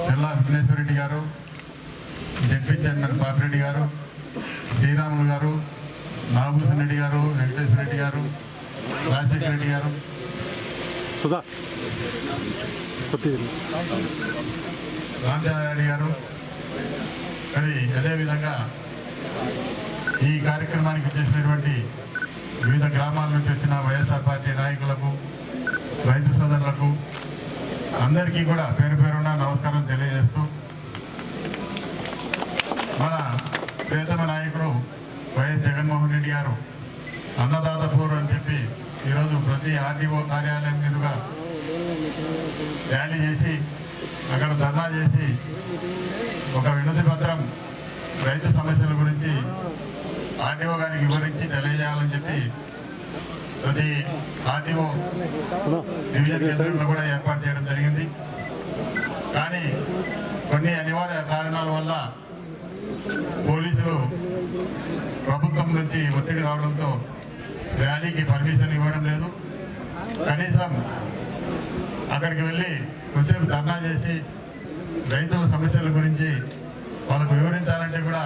తెల్లా విఘ్నేశ్వర రెడ్డి గారు ZP chairman Papireddy గారు శ్రీరాములు గారు నాగభూషణ్ రెడ్డి గారు వెంకటేశ్వర రెడ్డి గారు రాజశేఖర రెడ్డి గారు. రామచంద్రారెడ్డి గారు. మరి అదేవిధంగా ఈ కార్యక్రమానికి చేసినటువంటి వివిధ గ్రామాల నుంచి వచ్చిన వైఎస్ఆర్ పార్టీ నాయకులకు రైతు సోదరులకు అందరికీ కూడా పేరు పేరున నమస్కారం తెలియజేస్తూ. మన ప్రియతమ నాయకుడు వైఎస్ జగన్మోహన్ రెడ్డి గారు అన్నదాతపూర్ అని చెప్పి ఈరోజు ప్రతి ఆర్డీఓ కార్యాలయం మీదుగా ర్యాలీ చేసి అక్కడ ధర్నా చేసి ఒక వినతి పత్రం రైతు సమస్యల గురించి ఆర్డీఓ గారికి వివరించి తెలియజేయాలని చెప్పి ప్రతి ఆర్డీఓ డివిజన్ కేంద్రంలో కూడా ఏర్పాటు చేయడం జరిగింది. కానీ కొన్ని అనివార్య కారణాల వల్ల పోలీసులు ప్రభుత్వం నుంచి ఒత్తిడి రావడంతో ర్యాలీకి పర్మిషన్ ఇవ్వడం లేదు. కనీసం అక్కడికి వెళ్ళి కొంచెంసేపు ధర్నా చేసి రైతుల సమస్యల గురించి వాళ్ళకు వివరించాలంటే కూడా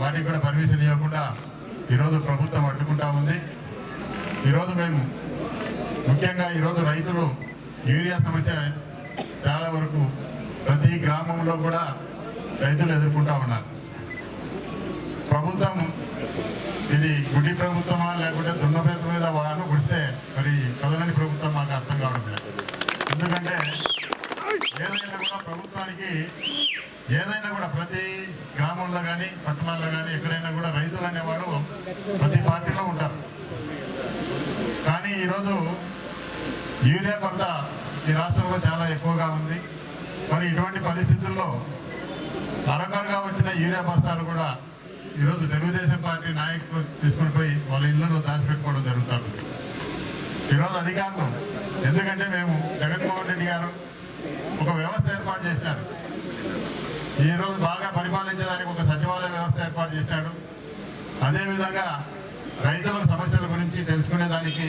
వాటికి కూడా పర్మిషన్ ఇవ్వకుండా ఈరోజు ప్రభుత్వం అడ్డుకుంటా ఉంది. ఈరోజు మేము ముఖ్యంగా ఈరోజు రైతులు యూరియా సమస్య చాలా వరకు ప్రతి గ్రామంలో కూడా రైతులు ఎదుర్కొంటా ఉన్నారు. ప్రభుత్వం ఇది గుడి ప్రభుత్వమా లేకుంటే దున్నపేత మీద వాను గుడిస్తే మరి కదలని ప్రభుత్వం మాకు అర్థం కావడం లేదు. ఎందుకంటే ఏదైనా కూడా ప్రభుత్వానికి ఏదైనా కూడా ప్రతి గ్రామంలో కానీ పట్టణాల్లో కానీ ఎక్కడైనా కూడా రైతులు అనేవాడు ప్రతి పార్టీలో ఉంటారు. కానీ ఈరోజు యూరియా కొరత ఈ రాష్ట్రంలో చాలా ఎక్కువగా ఉంది. మరి ఇటువంటి పరిస్థితుల్లో అరకరగా వచ్చిన యూరియా బస్తాలు కూడా ఈరోజు తెలుగుదేశం పార్టీ నాయకులు తీసుకుని పోయి వాళ్ళ ఇళ్ళలో దాచిపెట్టుకోవడం జరుగుతుంది ఈరోజు అధికారులు ఎందుకంటే మేము జగన్మోహన్ రెడ్డి గారు ఒక వ్యవస్థ ఏర్పాటు చేసినారు ఈ రోజు బాగా పరిపాలించడానికి ఒక సచివాలయ వ్యవస్థ ఏర్పాటు చేసినాడు అదేవిధంగా రైతుల సమస్యల గురించి తెలుసుకునేదానికి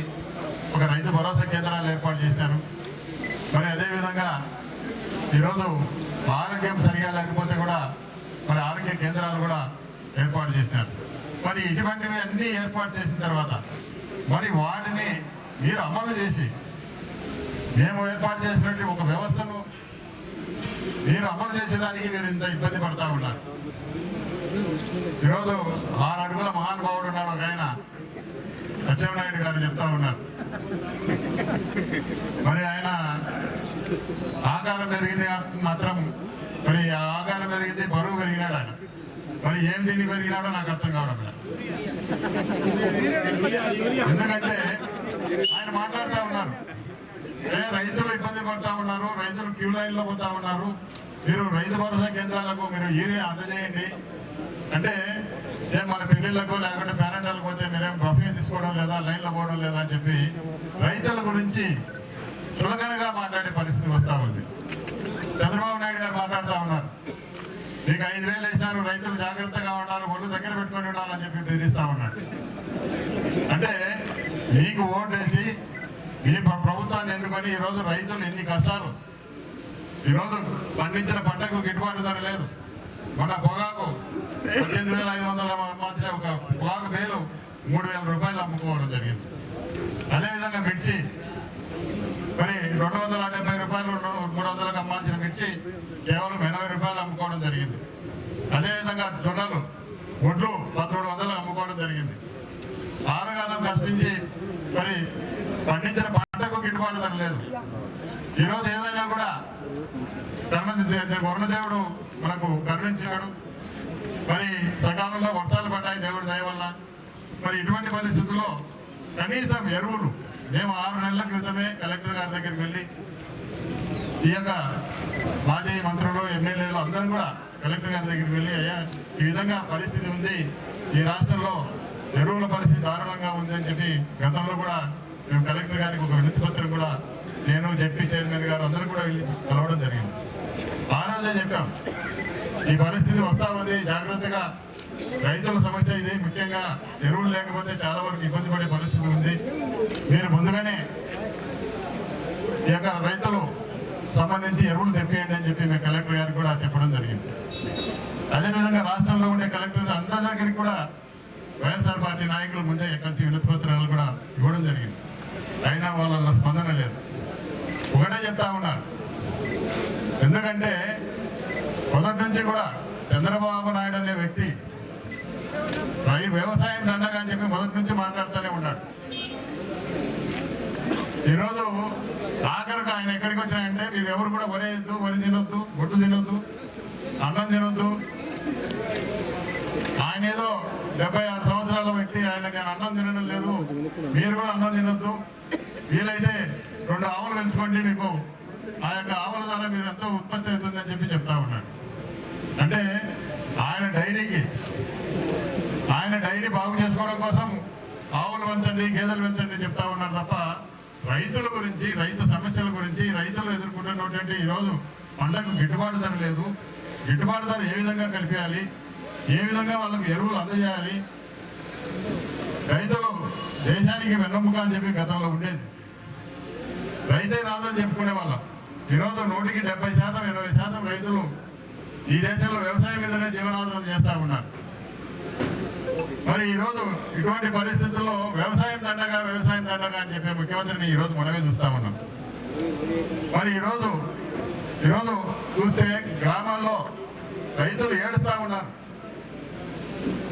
ఒక రైతు భరోసా కేంద్రాలు ఏర్పాటు చేసినారు మరి అదేవిధంగా ఈరోజు ఆరోగ్యం సరిగా లేకపోతే కూడా మరి ఆరోగ్య కేంద్రాలు కూడా ఏర్పాటు చేసినారు. మరి ఇటువంటివి అన్నీ ఏర్పాటు చేసిన తర్వాత మరి వాటిని మీరు అమలు చేసి మేము ఏర్పాటు చేసినటువంటి ఒక వ్యవస్థను మీరు అమలు చేసేదానికి మీరు ఇంత ఇబ్బంది పడతా ఉన్నారు. ఈరోజు ఆరు అడుగుల మహానుభావుడు ఉన్నాడు ఒక ఆయన. సత్యనారాయణ గారు చెప్తా ఉన్నారు. మరి ఆయన ఆకారం పెరిగింది మాత్రం మరి ఆ ఆకారం పెరిగింది బరువు పెరిగినాడు ఆయన. మరి ఏం తిని పెరిగినాడో నాకు అర్థం కావడం ఎందుకంటే ఆయన మాట్లాడుతూ ఉన్నారు. రైతులు ఇబ్బంది పడతా ఉన్నారు రైతులు క్యూ లైన్లో పోతా ఉన్నారు. మీరు రైతు భరోసా కేంద్రాలకు మీరు యూరియా అందజేయండి. అంటే ఏం మన పెళ్ళిళ్ళకు లేకుంటే పేరెంటాలకు పోతే మీరేం బఫే తీసుకోవడం లేదా లైన్లో పోవడం లేదా అని చెప్పి రైతుల గురించి చులకనగా మాట్లాడే పరిస్థితి వస్తా ఉంది. చంద్రబాబు నాయుడు గారు మాట్లాడుతూ ఉన్నారు. మీకు ఐదు వేలు వేసాను రైతులు జాగ్రత్తగా ఉండాలి ఒళ్ళు దగ్గర పెట్టుకొని ఉండాలని చెప్పి బెదిరిస్తా ఉన్నాడు. అంటే మీకు ఓటేసి మీ ప్రభుత్వాన్ని ఎన్నుకొని ఈరోజు రైతులు ఎన్ని కష్టాలు. ఈరోజు పండించిన పంటకు గిట్టుబాటు ధర లేదు. మన పొగాకు పద్దెనిమిది వేల ఐదు వందల మాత్రమే ఒక పొగాకు వేలు మూడు వేల రూపాయలు అమ్ముకోవడం జరిగింది. అదేవిధంగా మిర్చి మరి రెండు వందల డెబ్బై రూపాయలు మూడు వందలకు అమ్మాల్సిన మిర్చి కేవలం ఎనభై రూపాయలు అమ్ముకోవడం జరిగింది. అదేవిధంగా జొన్నలు గుడ్లు పదమూడు వందలు అమ్ముకోవడం జరిగింది. ఆరుగాలం కష్టించి మరి పండించిన పంటకు గిట్టుబాటు ధర లేదు. ఈరోజు ఏదైనా కూడా ధర్మ వరుణదేవుడు మనకు కరుణించాడు. మరి సకాలంలో వర్షాలు పడ్డాయి దేవుడి దయ వల్ల. మరి ఇటువంటి పరిస్థితుల్లో కనీసం ఎరువులు మేము ఆరు నెలల క్రితమే కలెక్టర్ గారి దగ్గరికి వెళ్ళి ఈ యొక్క మాజీ మంత్రులు ఎమ్మెల్యేలు అందరం కూడా కలెక్టర్ గారి దగ్గరికి వెళ్ళి అయ్యా ఈ విధంగా పరిస్థితి ఉంది. ఈ రాష్ట్రంలో ఎరువుల పరిస్థితి దారుణంగా ఉంది అని చెప్పి గతంలో కూడా మేము కలెక్టర్ గారికి ఒక వినతి పత్రం కూడా నేను జడ్పీ చైర్మన్ గారు అందరూ కూడా వెళ్ళి కలవడం జరిగింది. ఆ రోజే చెప్పాం ఈ పరిస్థితి వస్తా ఉంది. జాగ్రత్తగా రైతుల సమస్య ఇది. ముఖ్యంగా ఎరువులు లేకపోతే చాలా వరకు ఇబ్బంది పడే పరిస్థితి ఉంది. మీరు ముందుగానే ఈ యొక్క రైతులు సంబంధించి ఎరువులు తెప్పియండి అని చెప్పి మేము కలెక్టర్ గారికి కూడా చెప్పడం జరిగింది. అదేవిధంగా రాష్ట్రంలో ఉండే కలెక్టర్ అందరి దగ్గరికి కూడా వైఎస్ఆర్ పార్టీ నాయకులు ముందే కలిసి వినతిపత్రాలు కూడా ఇవ్వడం జరిగింది. అయినా వాళ్ళ స్పందన లేదు. ఒకటే చెప్తా ఉన్నారు ఎందుకంటే మొదటి నుంచి కూడా చంద్రబాబు నాయుడు అనే వ్యక్తి రై వ్యవసాయం దండగా అని చెప్పి మొదటి నుంచి మాట్లాడుతూనే ఉన్నాడు. ఈరోజు ఆఖరికి ఆయన ఎక్కడికి వచ్చాయంటే మీరు ఎవరు కూడా వరేయద్దు వరి తినొద్దు గుడ్డు తినొద్దు అన్నం తినొద్దు. ఆయన ఏదో డెబ్బై ఆరు సంవత్సరాల వ్యక్తి ఆయన నేను అన్నం తినడం లేదు మీరు కూడా అన్నం తినొద్దు. వీలైతే రెండు ఆవులు పెంచుకోండి మీకు. ఆ యొక్క ఆవుల ద్వారా మీరు ఎంతో ఉత్పత్తి అవుతుందని చెప్పి చెప్తా ఉన్నాడు. అంటే ఆయన డైరీకి డైరీ బాగు చేసుకోవడం కోసం ఆవులు పెంచండి గేదెలు పెంచండి చెప్తా ఉన్నారు తప్ప రైతుల గురించి రైతు సమస్యల గురించి రైతులు ఎదుర్కొంటున్నటువంటి ఈరోజు పంటకు గిట్టుబాటు ధర లేదు. గిట్టుబాటు ధర ఏ విధంగా కలిపేయాలి? ఏ విధంగా వాళ్ళకు ఎరువులు అందజేయాలి? రైతులు దేశానికి వెన్నెముక అని చెప్పి గతంలో ఉండేది. రైతే రాదని చెప్పుకునే వాళ్ళం. ఈరోజు నూటికి డెబ్బై శాతం ఇరవై శాతం రైతులు ఈ దేశంలో వ్యవసాయం మీదనే జీవనాధారం చేస్తా ఉన్నారు. మరి ఈరోజు ఇటువంటి పరిస్థితుల్లో వ్యవసాయం దండగా వ్యవసాయం దండగా అని చెప్పే ముఖ్యమంత్రిని ఈరోజు మనమే చూస్తా ఉన్నాం. మరి ఈరోజు ఈరోజు చూస్తే గ్రామాల్లో రైతులు ఏడుస్తా ఉన్నారు.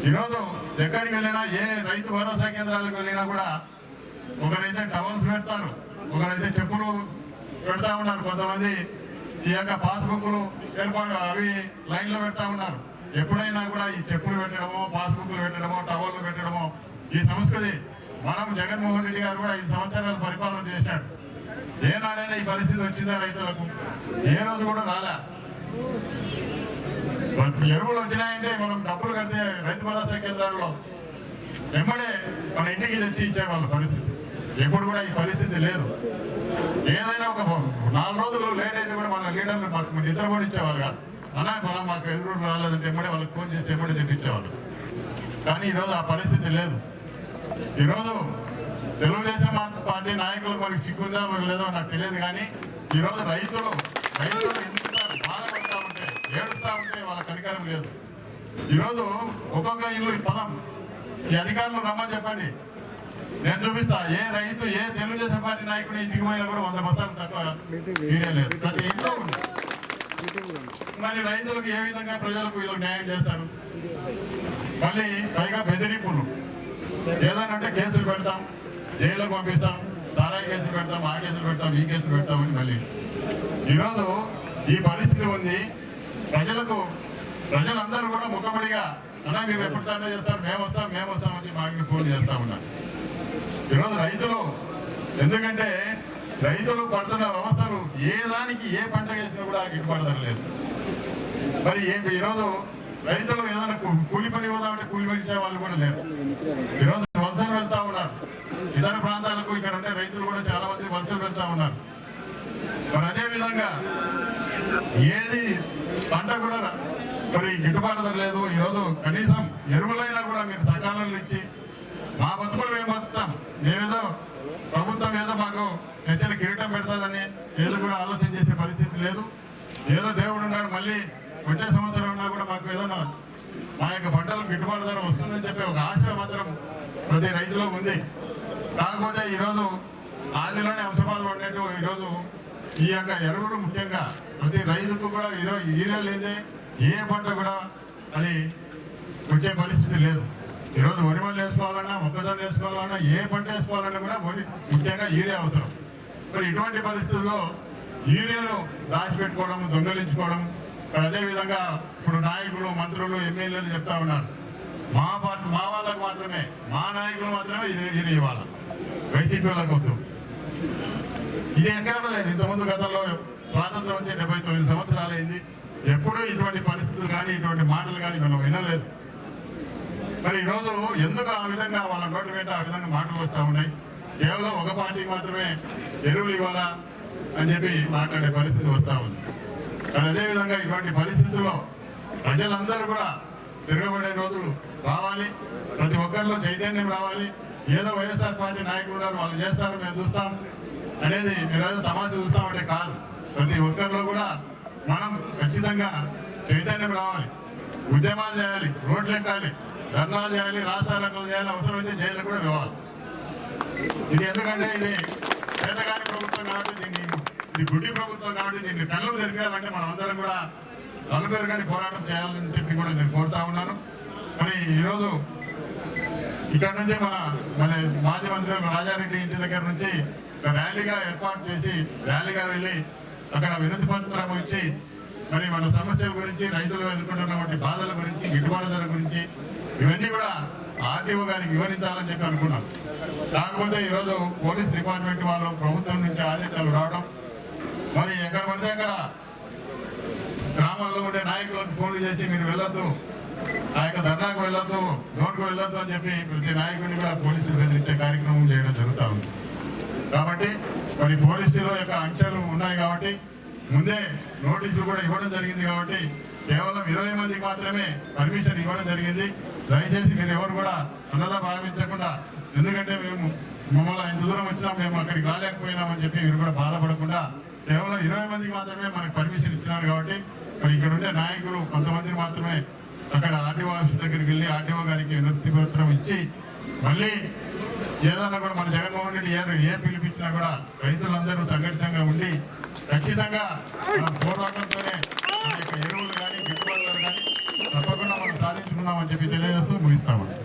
ఈరోజు ఎక్కడికి వెళ్ళినా ఏ రైతు భరోసా కేంద్రాలకు వెళ్ళినా కూడా ఒకరైతే టవల్స్ పెడతారు ఒకరైతే చెప్పులు పెడతా ఉన్నారు. కొంతమంది ఈ యొక్క పాస్బుక్లు ఏర్పాటు అవి లైన్లో పెడతా ఉన్నారు. ఎప్పుడైనా కూడా ఈ చెప్పులు పెట్టడమో పాస్బుక్లు పెట్టడమో టవర్లు పెట్టడమో ఈ సంస్కృతి మనం జగన్మోహన్ రెడ్డి గారు కూడా ఐదు సంవత్సరాలు పరిపాలన చేశాడు. ఏనాడైనా ఈ పరిస్థితి వచ్చిందా రైతులకు? ఏ రోజు కూడా రాలే. ఎరువులు వచ్చినాయంటే మనం డబ్బులు కడితే రైతు భరోసా కేంద్రాల్లో వెంబడే మన ఇంటికి తెచ్చి ఇచ్చేవాళ్ళ పరిస్థితి. ఎప్పుడు కూడా ఈ పరిస్థితి లేదు. ఏదైనా ఒక నాలుగు రోజులు లేట్ అయితే కూడా మన లీడర్లు మాకు నిద్ర కూడా ఇచ్చేవాళ్ళు కాదు. అన్నా పొలం మాకు ఎదురు రాలేదంటే ఎమ్మడే వాళ్ళకి ఫోన్ చేసి ఎమ్మడే తెప్పించేవాళ్ళు. కానీ ఈరోజు ఆ పరిస్థితి లేదు. ఈరోజు తెలుగుదేశం పార్టీ నాయకులకు మనకి సిగ్గుందా లేదో నాకు తెలియదు కానీ ఈరోజు రైతులు రైతులు ఎంత బాధపడతా ఉంటే ఏడుస్తూ ఉంటే వాళ్ళ కనికరం లేదు. ఈరోజు ఒక్కొక్క ఇల్లు ఈ పదం ఈ అధికారులు రమ్మని చెప్పండి. నేను చూపిస్తా. ఏ రైతు ఏ తెలుగుదేశం పార్టీ నాయకుడు ఇంటికి పోయినా కూడా వంద బస్తాలు తక్కువ మీరే లేదు. ప్రతి ఇంట్లో ఉంది. మరి రైతులకు ఏ విధంగా ప్రజలకు వీళ్ళు న్యాయం చేస్తారు? మళ్ళీ పైగా బెదిరింపులు. ఏదైనా అంటే కేసులు పెడతాం జైలుకు పంపిస్తాం తారాయి కేసులు పెడతాం ఆ కేసులు పెడతాం ఈ కేసులు పెడతాం అని మళ్ళీ. ఈరోజు ఈ పరిస్థితి ఉంది. ప్రజలకు ప్రజలందరూ కూడా ముఖమడిగా అన్నా మీరు ఎప్పుడు తండ్రి చేస్తారు? మేము వస్తాం మేము వస్తామని మాకు ఫోన్ చేస్తా ఉన్నా ఈరోజు రైతులు ఎందుకంటే రైతులు పడుతున్న వ్యవస్థలు ఏ దానికి ఏ పంట వేసినా కూడా గిట్టుబాటు లేదు. మరి ఏ ఈరోజు రైతులు ఏదైనా కూలి పని పోదామంటే కూలి పని ఇచ్చే వాళ్ళు కూడా లేరు. ఈరోజు వలసలు వెళ్తా ఉన్నారు. ఇతర ప్రాంతాలకు ఇక్కడ ఉండే రైతులు కూడా చాలా మంది వలసలు వెళ్తా ఉన్నారు. మరి అదే విధంగా ఏది పంట కూడా మరి గిట్టుబాటు ధర లేదు. ఈరోజు కనీసం ఎరువులైనా కూడా మీరు సకాలంలో ఇచ్చి మా బతుకులు మేము బతుకుతాం. మేమేదో ప్రభుత్వం ఏదో మాకు నెచ్చిన కిరీటం పెడతాదని ఏదో కూడా ఆలోచన చేసే పరిస్థితి లేదు. ఏదో దేవుడు ఉన్నాడు మళ్ళీ వచ్చే సంవత్సరం ఉన్నా కూడా మాకు ఏదైనా మా యొక్క పంటలకు గిట్టుబాటు ధర వస్తుందని చెప్పి ఒక ఆశ మాత్రం ప్రతి రైతులో ఉంది. కాకపోతే ఈరోజు ఆదిలోనే అంశపాదం ఉండేట్టు ఈరోజు ఈ యొక్క ఎరువులు ముఖ్యంగా ప్రతి రైతుకు కూడా ఈరోజు ఈరే లేదే ఏ పంట కూడా అది వచ్చే పరిస్థితి లేదు. ఈరోజు వరి మళ్ళీ వేసుకోవాలన్నా మొక్కజొన్న వేసుకోవాలన్నా ఏ పంట వేసుకోవాలన్నా కూడా వరి ముఖ్యంగా ఈరే అవసరం. మరి ఇటువంటి పరిస్థితుల్లో యూరియాను దాచిపెట్టుకోవడం దొంగలించుకోవడం మరి ఇప్పుడు నాయకులు మంత్రులు ఎమ్మెల్యేలు చెప్తా ఉన్నారు. మా పార్టీ మా వాళ్ళకు మాత్రమే మా నాయకులు మాత్రమే ఇది ఇది ఇవ్వాలి. వైసీపీ వాళ్ళకి వద్దు. ఇది ఎక్కడ లేదు. ఇంతకుముందు గతంలో స్వాతంత్రం వచ్చి డెబ్బై తొమ్మిది సంవత్సరాలు అయింది. ఎప్పుడూ ఇటువంటి పరిస్థితులు కానీ ఇటువంటి మాటలు కానీ మనం వినలేదు. మరి ఈరోజు ఎందుకు ఆ విధంగా వాళ్ళ నోటి వెంట ఆ విధంగా మాటలు వస్తూ ఉన్నాయి? కేవలం ఒక పార్టీకి మాత్రమే ఎరువులు ఇవ్వాలా అని చెప్పి మాట్లాడే పరిస్థితి వస్తూ ఉంది. కానీ అదేవిధంగా ఇటువంటి పరిస్థితుల్లో ప్రజలందరూ కూడా తిరగబడే రోజులు రావాలి. ప్రతి ఒక్కరిలో చైతన్యం రావాలి. ఏదో వైఎస్ఆర్ పార్టీ నాయకులు ఉన్నారు వాళ్ళు చేస్తారు మేము చూస్తాం అనేది మీరు ఏదో చూస్తామంటే కాదు. ప్రతి ఒక్కరిలో కూడా మనం ఖచ్చితంగా చైతన్యం రావాలి. ఉద్యమాలు చేయాలి రోడ్లు ఎక్కాలి ధర్నాలు చేయాలి రాస్తారోకలు చేయాలి అవసరమైతే జైలు కూడా ఇవ్వాలి ఇది ఎందుకంటే ఇది పేదగారి ప్రభుత్వం కాబట్టి దీన్ని ఇది గుడ్డి ప్రభుత్వం కాబట్టి దీన్ని కళ్ళు తెరిపించాలంటే మనం అందరం కూడా నలుగురు పోరాటం చేయాలని చెప్పి కూడా నేను కోరుతా ఉన్నాను. మరి ఈరోజు ఇక్కడ నుంచి మన మన మాజీ మంత్రి రాజారెడ్డి ఇంటి దగ్గర నుంచి ఒక ర్యాలీగా ఏర్పాటు చేసి ర్యాలీగా వెళ్ళి అక్కడ వినతి పత్రం ఇచ్చి మరి మన సమస్యల గురించి రైతులు ఎదుర్కొంటున్నటువంటి బాధల గురించి గిట్టుబాటు ధర గురించి ఇవన్నీ కూడా ఆర్టీఓ గారికి వివరించాలని చెప్పి అనుకున్నాం. కాకపోతే ఈరోజు పోలీస్ డిపార్ట్మెంట్ వాళ్ళు ప్రభుత్వం నుంచి ఆదేశాలు రావడం మరి ఎక్కడ పడితే అక్కడ గ్రామాల్లో ఉండే నాయకులకు ఫోన్లు చేసి మీరు వెళ్ళొద్దు ఆ యొక్క ధర్నాకు వెళ్ళొద్దు నోట్కు వెళ్ళొద్దు అని చెప్పి ప్రతి నాయకుడిని కూడా పోలీసులు బెదిరించే కార్యక్రమం చేయడం జరుగుతూ ఉంది. కాబట్టి మరి పోలీసుల యొక్క అంశాలు ఉన్నాయి కాబట్టి ముందే నోటీసులు కూడా ఇవ్వడం జరిగింది కాబట్టి కేవలం ఇరవై మందికి మాత్రమే పర్మిషన్ ఇవ్వడం జరిగింది. దయచేసి మీరు ఎవరు కూడా అన్నదా భావించకుండా ఎందుకంటే మేము మమ్మల్ని ఇంత దూరం వచ్చినాం మేము అక్కడికి రాలేకపోయినామని చెప్పి మీరు కూడా బాధపడకుండా కేవలం ఇరవై మందికి మాత్రమే మనకు పర్మిషన్ ఇచ్చినారు కాబట్టి మరి ఇక్కడ ఉండే నాయకులు కొంతమంది మాత్రమే అక్కడ ఆర్డీఓ ఆఫీస్ దగ్గరికి వెళ్ళి ఆర్డీఓ గారికి వినతి పత్రం ఇచ్చి మళ్ళీ ఏదన్నా కూడా మన జగన్మోహన్ రెడ్డి ఏ ఏ పిలిపించినా కూడా రైతులందరూ సంఘటితంగా ఉండి ఖచ్చితంగా మనం పోరాటంతోనే ఎరువులు కానీ గిట్టుబాటు కానీ తప్పకుండా మనం సాధించుకుందామని చెప్పి తెలియజేస్తూ ముగిస్తామండి.